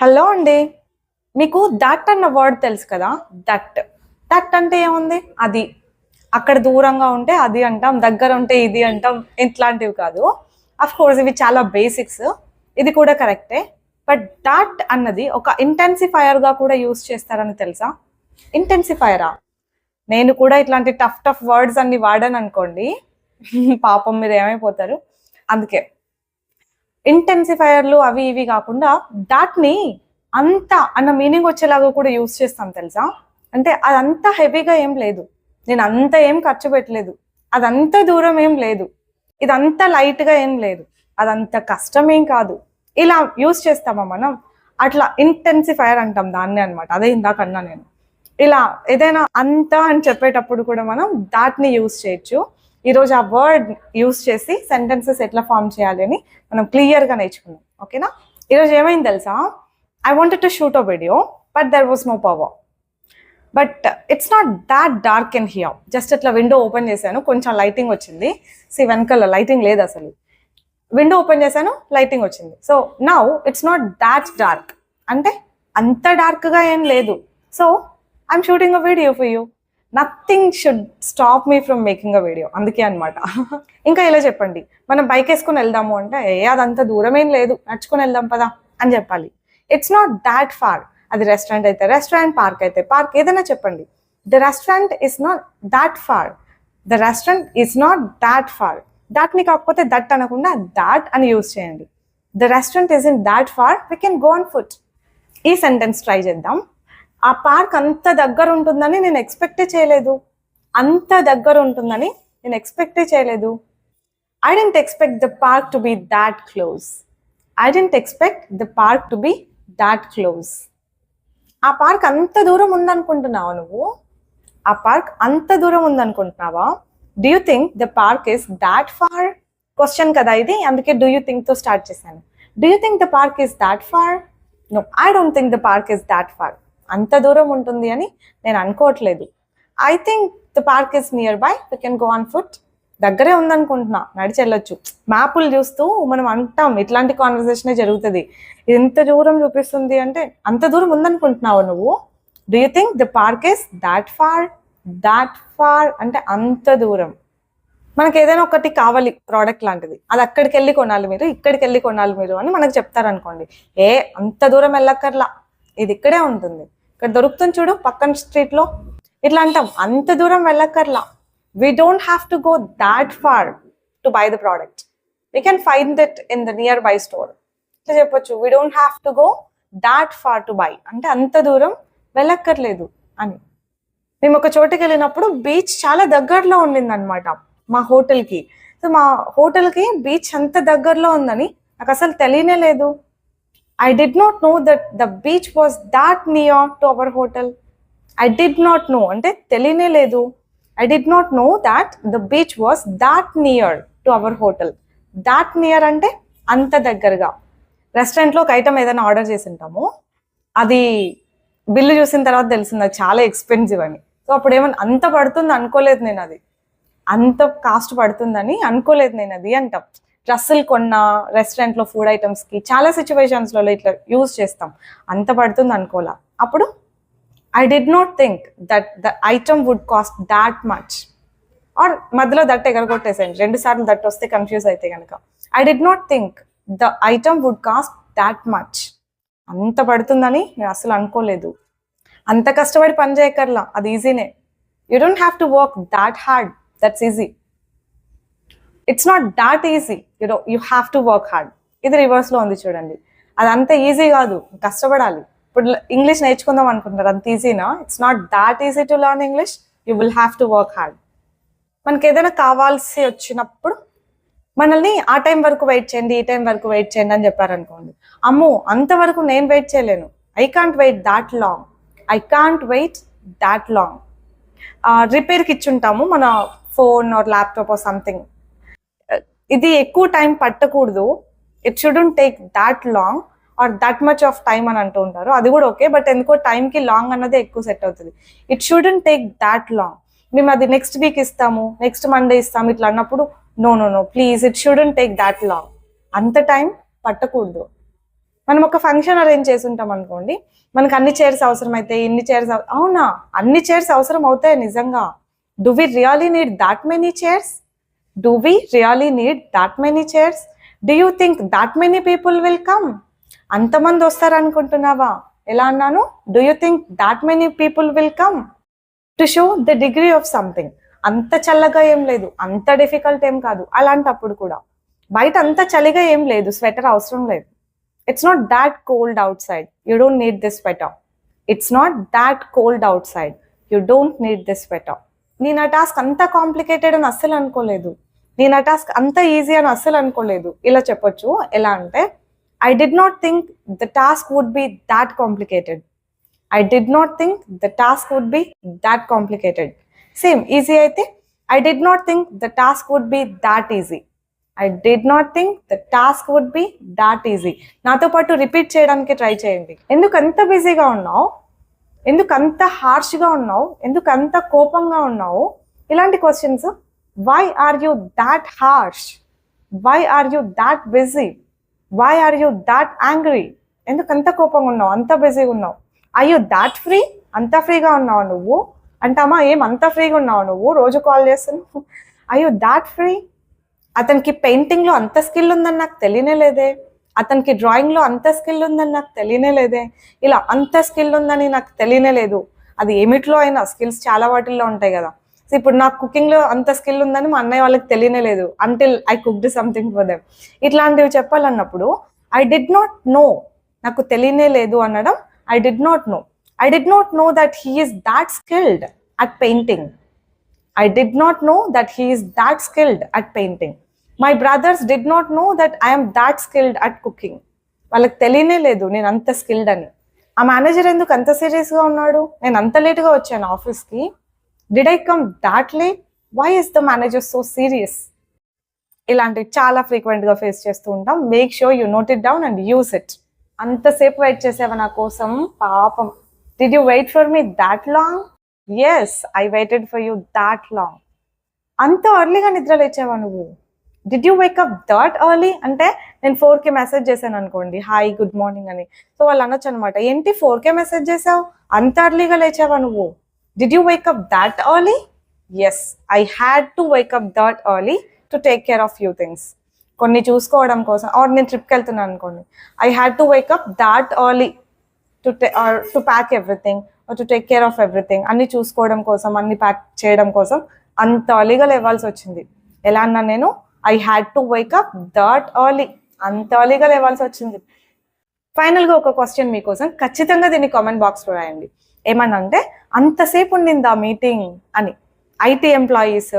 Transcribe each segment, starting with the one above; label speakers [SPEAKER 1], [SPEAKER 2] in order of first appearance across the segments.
[SPEAKER 1] Hello అండి. మీకు that అన్న వర్డ్ తెలుసు కదా? దట్. దట్ అంటే ఏముంది? అది. అక్కడ దూరంగా ఉంటే అది అంటాం దగ్గర ఉంటే ఇది అంటాం ఇట్లాంటివి కాదు. అఫ్ కోర్స్ ఇవి చాలా బేసిక్స్ ఇది కూడా కరెక్టే బట్ దట్ అన్నది ఒక ఇంటెన్సిఫైయర్గా కూడా యూస్ చేస్తారని తెలుసా? ఇంటెన్సిఫైయరా నేను కూడా ఇట్లాంటి టఫ్ టఫ్ వర్డ్స్ అన్ని వాడాను అనుకోండి. పాపం మీరు ఏమైపోతారు? అందుకే. ఇంటెన్సిఫైయర్లు అవి ఇవి కాకుండా దాట్ని అంత అన్న మీనింగ్ వచ్చేలాగా కూడా యూస్ చేస్తాం తెలుసా? అంటే అదంతా హెవీగా ఏం లేదు. నేను అంత ఏం ఖర్చు పెట్టలేదు. అదంత దూరం ఏం లేదు. ఇదంతా లైట్గా ఏం లేదు. అదంత కష్టం ఏం కాదు. ఇలా యూస్ చేస్తామా మనం? అట్లా ఇంటెన్సిఫైయర్ అంటాం దాన్నే అన్నమాట. అదే ఇందాక అన్నా నేను. ఇలా ఏదైనా అంత అని చెప్పేటప్పుడు కూడా మనం దాట్ని యూస్ చేయొచ్చు. ఈరోజు ఆ వర్డ్ యూస్ చేసి సెంటెన్సెస్ ఎట్లా ఫామ్ చేయాలి అని మనం క్లియర్గా నేర్చుకున్నాం ఓకేనా ఈరోజు ఏమైంది తెలుసా? I wanted to shoot a video but there was no power but it's not that dark and here just అట్లా విండో ఓపెన్ చేశాను కొంచెం లైటింగ్ వచ్చింది. సి వెనకాల లైటింగ్ లేదు అసలు. విండో ఓపెన్ చేశాను లైటింగ్ వచ్చింది. So now it's not that dark అంటే అంత డార్క్గా ఏం లేదు. So I'm shooting a video for you nothing should stop me from making a video అందుకే అనమాట ఇంకా ఇలా చెప్పండి. మనం బైక్ వేసుకుని వెళ్దాము అంటే ఏ అదంత దూరం ఏం లేదు. నడుచుకుని వెళ్దాం పదా అని చెప్పాలి. ఇట్స్ నాట్ దాట్ ఫార్ అది రెస్టారెంట్ అయితే రెస్టారెంట్ పార్క్ అయితే పార్క్ ఏదైనా చెప్పండి. The restaurant is not that far the restaurant is not that far దాట్ని కాకపోతే దట్ అనకుండా దాట్ అని యూజ్ చేయండి. The restaurant is in that far we can go on foot ఈ సెంటెన్స్ ట్రై చేద్దాం. ఆ పార్క్ అంత దగ్గర ఉంటుందని నేను ఎక్స్పెక్టే చేయలేదు. అంత దగ్గర ఉంటుందని నేను ఎక్స్పెక్టే చేయలేదు. I didn't expect the park to be that close I didn't expect the park to be that close ఆ పార్క్ అంత దూరం ఉందనుకుంటున్నావా నువ్వు? ఆ పార్క్ అంత దూరం ఉందనుకుంటున్నావా? Do you think the park is that far question కదా ఇది. అందుకే డూ యూ థింక్తో స్టార్ట్ చేశాను. Do you think the park is that far no I don't think the park is that far అంత దూరం ఉంటుంది అని నేను అనుకోవట్లేదు. I think the park is nearby we can go on foot దగ్గరే ఉందనుకుంటున్నా నడిచి వెళ్ళొచ్చు. మ్యాపులు చూస్తూ మనం అంటాం ఇట్లాంటి కాన్వర్సేషనే జరుగుతుంది. ఎంత దూరం చూపిస్తుంది అంటే అంత దూరం ఉందనుకుంటున్నావు నువ్వు? Do you think the park is that far that far అంటే అంత దూరం. మనకి ఏదైనా ఒకటి కావాలి ప్రోడక్ట్ లాంటిది. అది అక్కడికి వెళ్ళి కొనాలి మీరు ఇక్కడికి వెళ్ళి కొనాలి మీరు అని మనకు చెప్తారనుకోండి. ఏ అంత దూరం వెళ్ళక్కర్లా. ఇది ఇక్కడే ఉంటుంది. ఇక్కడ దొరుకుతుంది చూడు పక్కన స్ట్రీట్లో ఇట్లా అంటాం అంత దూరం వెళ్ళక్కర్లా. We don't have to go that far to buy the product we can find that in the nearby store ఇట్లా చెప్పొచ్చు we don't have to go that far to buy అంటే అంత దూరం వెళ్ళక్కర్లేదు అని. మేము ఒక చోటుకి వెళ్ళినప్పుడు బీచ్ చాలా దగ్గరలో ఉండింది అనమాట మా హోటల్కి సో మా హోటల్కి బీచ్ అంత దగ్గరలో ఉందని నాకు అసలు తెలియనే లేదు. I did not know that the beach was that near to our hotel I did not know అంటే తెలియనే లేదు. I did not know that the beach was that near to our hotel that near అంటే అంత దగ్గరగా. రెస్టారెంట్లో ఒక item ఏదైనా order చేసి ఉంటాము అది బిల్లు చూసిన తర్వాత తెలిసింది అది చాలా ఎక్స్పెన్సివ్ అని. సో అప్పుడు ఏమన్నా అంత పడుతుంది అనుకోలేదు నేను అది. అంత కాస్ట్ పడుతుందని అనుకోలేదు నేను అది అంటాం. డ్రెస్సులు కొన్న రెస్టారెంట్లో ఫుడ్ ఐటమ్స్కి చాలా సిచ్యువేషన్స్లలో ఇట్లా యూజ్ చేస్తాం. అంత పడుతుంది అనుకోలే. అప్పుడు I did not think that the item would cost that much or మధ్యలో దట్ ఎగరగొట్టేసాను రెండు సార్లు దట్ వస్తే కన్ఫ్యూజ్ అయితే కనుక I did not think the item would cost that much అంత పడుతుందని నేను అసలు అనుకోలేదు. అంత కష్టపడి పని చేయకర్లా అది ఈజీనే you don't have to work that hard that's easy it's not that easy you know you have to work hard ఇది రివర్స్లో ఉంది చూడండి. అది అంత ఈజీ కాదు. కష్టపడాలి. ఇప్పుడు ఇంగ్లీష్ నేర్చుకుందాం అనుకుంటారు అంత ఈజీనా it's not that easy to learn English you will have to work hard మనకి ఏదైనా కావాల్సి వచ్చినప్పుడు మనల్ని ఆ టైం వరకు వెయిట్ చేయండి ఈ టైం వరకు వెయిట్ చేయండి అని చెప్పారనుకోండి. అమ్మో అంతవరకు నేను వెయిట్ చేయలేను. I can't wait that long I can't wait that long రిపేర్కి ఇచ్చుంటాము. మన phone or laptop or something ఇది ఎక్కువ టైం పట్టకూడదు. It shouldn't take that long or that much of time అని అంటూ ఉంటారు. అది కూడా ఓకే బట్ ఎందుకో టైంకి లాంగ్ అన్నదే ఎక్కువ సెట్ అవుతుంది. It shouldn't take that long మేము అది నెక్స్ట్ వీక్ ఇస్తాము నెక్స్ట్ మండే ఇస్తాము ఇట్లా అన్నప్పుడు no no no please it shouldn't take that long అంత టైం పట్టకూడదు. మనం ఒక ఫంక్షన్ అరేంజ్ చేసి ఉంటాం అనుకోండి మనకు అన్ని చైర్స్ అవసరం అయితే ఇన్ని చైర్స్ అవునా? అన్ని చైర్స్ అవసరం అవుతాయి నిజంగా? Do we really need that many chairs do we really need that many chairs do you think that many people will come అంతమంది వస్తారు అనుకుంటున్నావా ఎలా అన్నాను? Do you think that many people will come to show the degree of something అంత చల్లగా ఏం లేదు. అంత డిఫికల్ట్ ఏం కాదు. అలాంటప్పుడు కూడా. బయట అంత చలిగా ఏం లేదు. స్వెటర్ అవసరం లేదు. It's not that cold outside you don't need this sweater it's not that cold outside you don't need this sweater నేను ఆ టాస్క్ అంత కాంప్లికేటెడ్ అని అస్సలు అనుకోలేదు. నేను ఆ టాస్క్ అంత ఈజీ అని అస్సలు అనుకోలేదు. ఇలా చెప్పొచ్చు. ఎలా అంటే I did not think the task would be that complicated I did not think the task would be that complicated same easy అయితే I did not think the task would be that easy I did not think the task would be that easy నాతో పాటు repeat చేయడానికి try చేయండి. ఎందుకు అంత బిజీగా ఉన్నావు? ఎందుకు అంత హార్ష్గా ఉన్నావు? ఎందుకు అంత కోపంగా ఉన్నావు? ఇలాంటి questions why are you that harsh why are you that busy why are you that angry ఎందుకు అంత కోపంగా ఉన్నావు? అంత బిజీగా ఉన్నావు? ఐ యూ దాట్ ఫ్రీ అంత ఫ్రీగా ఉన్నావు నువ్వు? అంటామా ఏం అంత ఫ్రీగా ఉన్నావు నువ్వు? రోజు కాల్ చేస్తున్నావు. ఐ యూ దాట్ ఫ్రీ అతనికి పెయింటింగ్లో అంత స్కిల్ ఉందని నాకు తెలియనే లేదే. అతనికి డ్రాయింగ్లో అంత స్కిల్ ఉందని నాకు తెలియనే లేదే. ఇలా అంత స్కిల్ ఉందని నాకు తెలియనే లేదు. అది ఏమిట్లో అయినా స్కిల్స్ చాలా వాటిల్లో ఉంటాయి కదా. సో ఇప్పుడు నాకు కుకింగ్లో అంత స్కిల్ ఉందని మా అన్నయ్య వాళ్ళకి తెలియనే లేదు. Until I cooked something for them ఇట్లాంటివి చెప్పాలన్నప్పుడు ఐ డిడ్ నాట్ నో నాకు తెలియనే లేదు అనడం I did not know I did not know that he is that skilled at painting I did not know that he is skilled at painting. My brothers did not know that I'm that skilled at cooking వాళ్ళకి తెలియనే లేదు నేను అంత skilled అని. ఆ manager ఎందుకు అంత సీరియస్గా ఉన్నాడు? నేను అంత లేట్గా వచ్చాను ఆఫీస్కి did I come that late why is the manager so serious ఇలాంటివి చాలా ఫ్రీక్వెంట్గా ఫేస్ చేస్తూ ఉంటాం. Make sure you note it down and use it అంతసేపు వెయిట్ చేసావా నా కోసం? పాపం. Did you wait for me that long yes I waited for you that long అంత అర్లీగా నిద్ర లేచావా నువ్వు? Did you wake up that early అంటే నేను ఫోర్కి మెసేజ్ చేశాను అనుకోండి. హాయ్ గుడ్ మార్నింగ్ అని. సో వాళ్ళు అనొచ్చు అనమాట ఏంటి ఫోర్కే మెసేజ్ చేసావు అంత అర్లీగా లేచావా నువ్వు? Did you wake up that early yes I had to wake up that early to take care of few things కొన్ని చూసుకోవడం కోసం ఆర్ నేను ట్రిప్కి వెళ్తున్నాను అనుకోండి. I had to wake up that early to to pack everything to take care of everything అన్ని చూసుకోవడం కోసం అన్ని ప్యాక్ చేయడం కోసం అంత ఎర్లీగా లేవాల్సి వచ్చింది. ఎలా అన్నా నేను? I had to wake up that early అంత ఎర్లీగా లేవాల్సి వచ్చింది. ఫైనల్గా ఒక క్వశ్చన్ మీకోసం ఖచ్చితంగా దీన్ని కామెంట్ బాక్స్లో రాయండి. ఏమనంటే అంతసేపు ఉండిందా మీటింగ్ అని. ఐటీ ఎంప్లాయీస్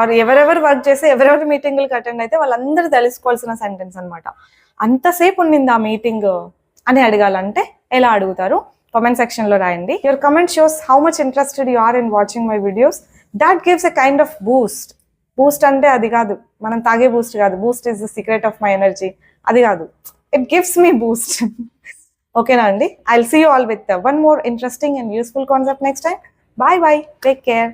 [SPEAKER 1] ఆర్ ఎవరెవరు వర్క్ చేసి ఎవరెవరు మీటింగ్లకు అటెండ్ అయితే వాళ్ళందరూ తెలుసుకోవాల్సిన సెంటెన్స్ అనమాట అంతసేపు ఉండిందా మీటింగ్ అని అడగాలంటే ఎలా అడుగుతారు? కామెంట్ సెక్షన్లో రాయండి. Your comment shows how much interested you are in watching my videos that gives a kind of boost boost అంటే అది కాదు. మనం తాగే బూస్ట్ కాదు. Boost is the secret of my energy అది కాదు. ఇట్ గివ్స్ మీ బూస్ట్ ఓకేనా అండి? I see you all with one more interesting and useful concept next time bye bye take care